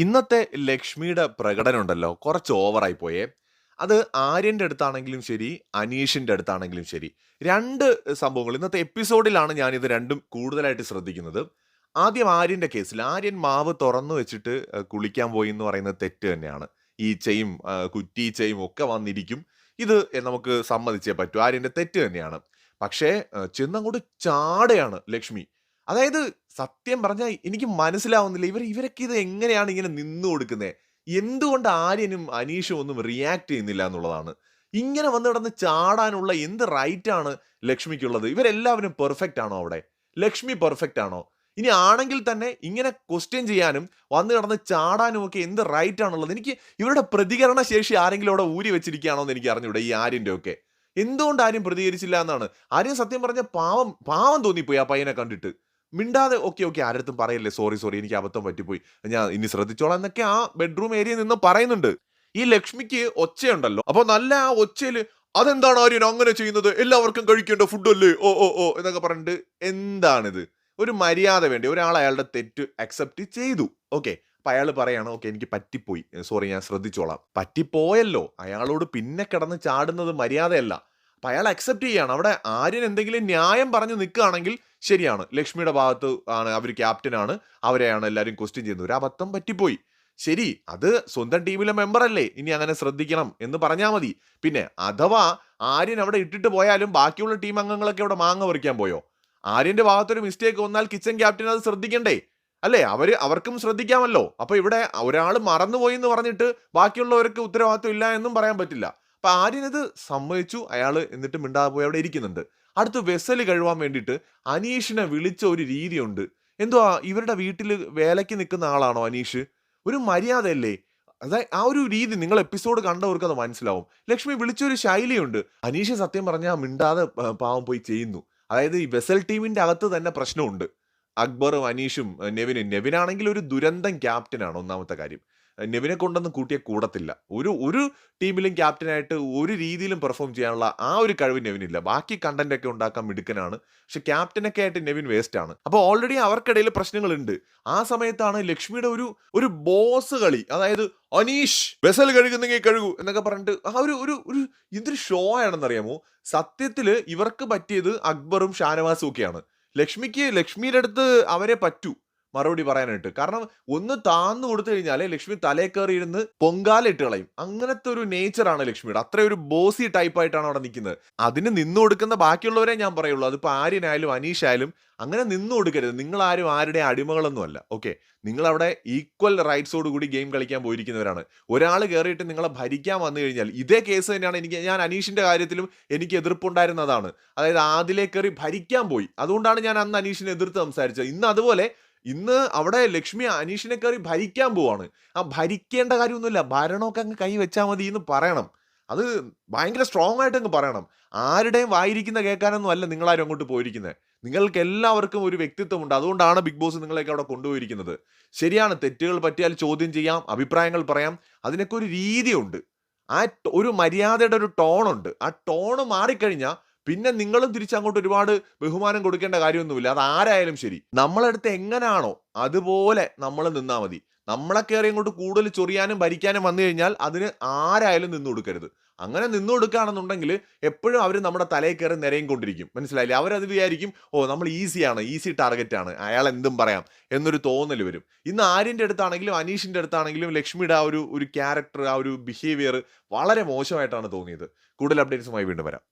ഇന്നത്തെ ലക്ഷ്മിയുടെ പ്രകടനം ഉണ്ടല്ലോ കുറച്ച് ഓവറായി പോയേ. അത് ആര്യന്റെ അടുത്താണെങ്കിലും ശരി, അനീഷിന്റെ അടുത്താണെങ്കിലും ശരി. രണ്ട് സംഭവങ്ങൾ ഇന്നത്തെ എപ്പിസോഡിലാണ് ഞാൻ ഇത് രണ്ടും കൂടുതലായിട്ട് ശ്രദ്ധിക്കുന്നത്. ആദ്യം ആര്യന്റെ കേസിൽ. ആര്യൻ മാവ് തുറന്നു വെച്ചിട്ട് കുളിക്കാൻ പോയി എന്ന് പറയുന്നത് തെറ്റ് തന്നെയാണ്. ഈച്ചയും കുറ്റീച്ചയും ഒക്കെ വന്നിരിക്കും. ഇത് നമുക്ക് സമ്മതിച്ചേ പറ്റൂ. ആര്യന്റെ തെറ്റ് തന്നെയാണ്. പക്ഷേ ചെന്നങ്ങോട്ട് ചാടയാണ് ലക്ഷ്മി. അതായത് സത്യം പറഞ്ഞാൽ എനിക്ക് മനസ്സിലാവുന്നില്ല. ഇവർ ഇവരൊക്കെ ഇത് എങ്ങനെയാണ് ഇങ്ങനെ നിന്നു കൊടുക്കുന്നത് എന്തുകൊണ്ട് ആര്യനും അനീഷും ഒന്നും റിയാക്ട് ചെയ്യുന്നില്ല എന്നുള്ളതാണ്. ഇങ്ങനെ വന്ന് കിടന്ന് ചാടാനുള്ള എന്ത് റൈറ്റ് ആണ് ലക്ഷ്മിക്കുള്ളത്? ഇവരെല്ലാവരും പെർഫെക്റ്റ് ആണോ അവിടെ? ലക്ഷ്മി പെർഫെക്റ്റ് ആണോ? ഇനി ആണെങ്കിൽ തന്നെ ഇങ്ങനെ ക്വസ്റ്റ്യൻ ചെയ്യാനും വന്ന് കിടന്ന് ചാടാനും ഒക്കെ എന്ത് റൈറ്റ് ആണുള്ളത്? എനിക്ക് ഇവരുടെ പ്രതികരണ ശേഷി ആരെങ്കിലും അവിടെ ഊരി വെച്ചിരിക്കുകയാണോ എന്ന് എനിക്ക് അറിഞ്ഞൂടെ ഈ ആര്യന്റെ ഒക്കെ. എന്തുകൊണ്ട് ആരും പ്രതികരിച്ചില്ല എന്നാണ്. ആര്യം സത്യം പറഞ്ഞ പാവം പാവം തോന്നിപ്പോയി ആ പയ്യനെ കണ്ടിട്ട്. മിണ്ടാതെ ഓക്കെ, ഓക്കെ ആരടുത്തും പറയല്ലേ സോറി, സോറി എനിക്ക് അബദ്ധം പറ്റിപ്പോയി. ഞാൻ ഇനി ശ്രദ്ധിച്ചോളാം എന്നൊക്കെ ആ ബെഡ്റൂം ഏരിയയിൽ നിന്ന് പറയുന്നുണ്ട്. ഈ ലക്ഷ്മിക്ക് ഒച്ചയുണ്ടല്ലോ. അപ്പൊ നല്ല ആ ഒച്ചയിൽ അതെന്താണ് ആര്യൻ അങ്ങനെ ചെയ്യുന്നത്? എല്ലാവർക്കും കഴിക്കേണ്ട ഫുഡ് അല്ലേ? ഓ, ഓ, ഓ എന്നൊക്കെ പറഞ്ഞിട്ട് എന്താണിത്? ഒരു മര്യാദ വേണ്ടി ഒരാൾ അയാളുടെ തെറ്റ് അക്സെപ്റ്റ് ചെയ്തു. ഓക്കെ. അപ്പൊ അയാൾ പറയാണ് ഓക്കെ എനിക്ക് പറ്റിപ്പോയി. സോറി ഞാൻ ശ്രദ്ധിച്ചോളാം. പറ്റിപ്പോയല്ലോ. അയാളോട് പിന്നെ കിടന്ന് ചാടുന്നത് മര്യാദയല്ല. അപ്പൊ അയാൾ അക്സെപ്റ്റ് ചെയ്യാണ്. അവിടെ ആര്യൻ എന്തെങ്കിലും ന്യായം പറഞ്ഞു നിൽക്കുകയാണെങ്കിൽ ശരിയാണ്. ലക്ഷ്മിയുടെ ഭാഗത്ത് ആണ് അവർ ക്യാപ്റ്റനാണ്. അവരെയാണ് എല്ലാവരും ക്വസ്റ്റ്യൻ ചെയ്യുന്നത്. ഒരു അബദ്ധം പറ്റിപ്പോയി. ശരി അത് സ്വന്തം ടീമിലെ മെമ്പർ അല്ലേ. ഇനി അങ്ങനെ ശ്രദ്ധിക്കണം എന്ന് പറഞ്ഞാൽ മതി. പിന്നെ അഥവാ ആര്യൻ അവിടെ ഇട്ടിട്ട് പോയാലും ബാക്കിയുള്ള ടീം അംഗങ്ങളൊക്കെ അവിടെ മാങ്ങ പറിക്കാൻ പോയോ? ആര്യന്റെ ഭാഗത്തൊരു മിസ്റ്റേക്ക് വന്നാൽ കിച്ചൺ ക്യാപ്റ്റൻ അത് ശ്രദ്ധിക്കണ്ടേ? അല്ലേ? അവർ അവർക്കും ശ്രദ്ധിക്കാമല്ലോ. അപ്പൊ ഇവിടെ ഒരാൾ മറന്നുപോയി എന്ന് പറഞ്ഞിട്ട് ബാക്കിയുള്ളവർക്ക് ഉത്തരവാദിത്വം ഇല്ല എന്നും പറയാൻ പറ്റില്ല. അപ്പൊ ആര്യൻ ഇത് സമ്മതിച്ചു. അയാൾ എന്നിട്ട് മിണ്ടാതെ പോയി അവിടെ ഇരിക്കുന്നുണ്ട്. അടുത്ത് വെസൽ കഴുവാൻ വേണ്ടിയിട്ട് അനീഷിനെ വിളിച്ച ഒരു രീതിയുണ്ട്. എന്തുവാ ഇവരുടെ വീട്ടിൽ വേലയ്ക്ക് നിൽക്കുന്ന ആളാണോ അനീഷ്? ഒരു മര്യാദയല്ലേ? അതായത് ആ ഒരു രീതി നിങ്ങൾ എപ്പിസോഡ് കണ്ടവർക്ക് അത് മനസ്സിലാവും. ലക്ഷ്മി വിളിച്ചൊരു ശൈലിയുണ്ട്. അനീഷ് സത്യം പറഞ്ഞാൽ മിണ്ടാതെ പാവം പോയി ചെയ്യുന്നു. അതായത് ഈ വെസൽ ടീമിന്റെ അകത്ത് തന്നെ പ്രശ്നമുണ്ട്. അക്ബറും അനീഷും നെവിനും. നെവിനാണെങ്കിൽ ഒരു ദുരന്തം ക്യാപ്റ്റനാണ് ഒന്നാമത്തെ കാര്യം. നെവിനെ കൊണ്ടൊന്നും കൂട്ടിയ കൂടത്തില്ല. ഒരു ഒരു ടീമിലും ക്യാപ്റ്റനായിട്ട് ഒരു രീതിയിലും പെർഫോം ചെയ്യാനുള്ള ആ ഒരു കഴിവ് നെവിനില്ല. ബാക്കി കണ്ടന്റൊക്കെ ഉണ്ടാക്കാൻ മിടുക്കനാണ്. പക്ഷെ ക്യാപ്റ്റനൊക്കെ ആയിട്ട് നെവിൻ വേസ്റ്റ് ആണ്. അപ്പോൾ ഓൾറെഡി അവർക്കിടയിൽ പ്രശ്നങ്ങളുണ്ട്. ആ സമയത്താണ് ലക്ഷ്മിയുടെ ഒരു ഒരു ബോസ് കളി. അതായത് അനീഷ് വെസൽ കഴുകുന്നെങ്കിൽ കഴുകൂ എന്നൊക്കെ പറഞ്ഞിട്ട് ആ ഒരു ഒരു ഒരു ഇതൊരു ഷോ ആണെന്നറിയാമോ? സത്യത്തിൽ ഇവർക്ക് പറ്റിയത് അക്ബറും ഷാനവാസും ഒക്കെയാണ്. ലക്ഷ്മിക്ക് ലക്ഷ്മിയുടെ അടുത്ത് അവരെ പറ്റൂ മറുപടി പറയാനായിട്ട്. കാരണം ഒന്ന് താന്നു കൊടുത്തു കഴിഞ്ഞാൽ ലക്ഷ്മി തലേ കയറി ഇരുന്ന് പൊങ്കാലിട്ട് കളയും. അങ്ങനത്തെ ഒരു നേച്ചറാണ് ലക്ഷ്മിയുടെ. അത്ര ഒരു ബോസി ടൈപ്പ് ആയിട്ടാണ് അവിടെ നിൽക്കുന്നത്. അതിന് നിന്നു കൊടുക്കുന്ന ബാക്കിയുള്ളവരെ ഞാൻ പറയുള്ളൂ. അതിപ്പോൾ ആര്യനായാലും അനീഷ് ആയാലും അങ്ങനെ നിന്ന് കൊടുക്കരുത്. നിങ്ങളാരും ആരുടെയും അടിമകളൊന്നും അല്ല. ഓക്കെ. നിങ്ങളവിടെ ഈക്വൽ റൈറ്റ്സോട് കൂടി ഗെയിം കളിക്കാൻ പോയിരിക്കുന്നവരാണ്. ഒരാൾ കയറിയിട്ട് നിങ്ങളെ ഭരിക്കാൻ വന്നു കഴിഞ്ഞാൽ ഇതേ കേസ് തന്നെയാണ് എനിക്ക് ഞാൻ അനീഷിന്റെ കാര്യത്തിലും എനിക്ക് എതിർപ്പുണ്ടായിരുന്നതാണ്. അതായത് ആദിലേ കേറി ഭരിക്കാൻ പോയി. അതുകൊണ്ടാണ് ഞാൻ അന്ന് അനീഷിനെ എതിർത്ത് സംസാരിച്ചത്. ഇന്ന് അതുപോലെ ഇന്ന് അവിടെ ലക്ഷ്മി അനീഷിനെ കയറി ഭരിക്കാൻ പോവാണ്. ആ ഭരിക്കേണ്ട കാര്യമൊന്നുമില്ല. ഭരണമൊക്കെ അങ്ങ് കൈ വെച്ചാൽ മതി എന്ന് പറയണം. അത് ഭയങ്കര സ്ട്രോങ് ആയിട്ട് അങ്ങ് പറയണം. ആരുടെയും വായിരിക്കുന്ന കേൾക്കാനൊന്നും അല്ല നിങ്ങളാരും അങ്ങോട്ട് പോയിരിക്കുന്നത് നിങ്ങൾക്ക് എല്ലാവർക്കും ഒരു വ്യക്തിത്വമുണ്ട്. അതുകൊണ്ടാണ് ബിഗ് ബോസ് നിങ്ങളെയൊക്കെ അവിടെ കൊണ്ടുപോയിരിക്കുന്നത്. ശരിയാണ് തെറ്റുകൾ പറ്റിയാൽ ചോദ്യം ചെയ്യാം. അഭിപ്രായങ്ങൾ പറയാം. അതിനൊക്കെ ഒരു രീതിയുണ്ട്. ആ ഒരു മര്യാദയുടെ ഒരു ടോണുണ്ട്. ആ ടോണ് മാറിക്കഴിഞ്ഞാ പിന്നെ നിങ്ങളും തിരിച്ചങ്ങോട്ട് ഒരുപാട് ബഹുമാനം കൊടുക്കേണ്ട കാര്യമൊന്നുമില്ല. അത് ആരായാലും ശരി. നമ്മളടുത്ത് എങ്ങനെയാണോ അതുപോലെ നമ്മൾ നിന്നാൽ മതി. നമ്മളെ കയറി അങ്ങോട്ട് കൂടുതൽ ചൊറിയാനും ഭരിക്കാനും വന്നു കഴിഞ്ഞാൽ അതിന് ആരായാലും നിന്നു കൊടുക്കരുത്. അങ്ങനെ നിന്നു കൊടുക്കുകയാണെന്നുണ്ടെങ്കിൽ എപ്പോഴും അവർ നമ്മുടെ തലയിൽ കയറി നിരയും കൊണ്ടിരിക്കും. മനസ്സിലായില്ലേ? അവരത് വിചാരിക്കും ഓ നമ്മൾ ഈസിയാണ്. ഈസി ടാർഗറ്റ് ആണ്. അയാൾ എന്തും പറയാം എന്നൊരു തോന്നൽ വരും. ഇന്ന് ആര്യന്റെ അടുത്താണെങ്കിലും അനീഷിന്റെ അടുത്താണെങ്കിലും ലക്ഷ്മിയുടെ ആ ഒരു ഒരു ക്യാരക്ടർ ആ ഒരു ബിഹേവിയർ വളരെ മോശമായിട്ടാണ് തോന്നിയത്. കൂടുതൽ അപ്ഡേറ്റ്സുമായി വീണ്ടും വരാം.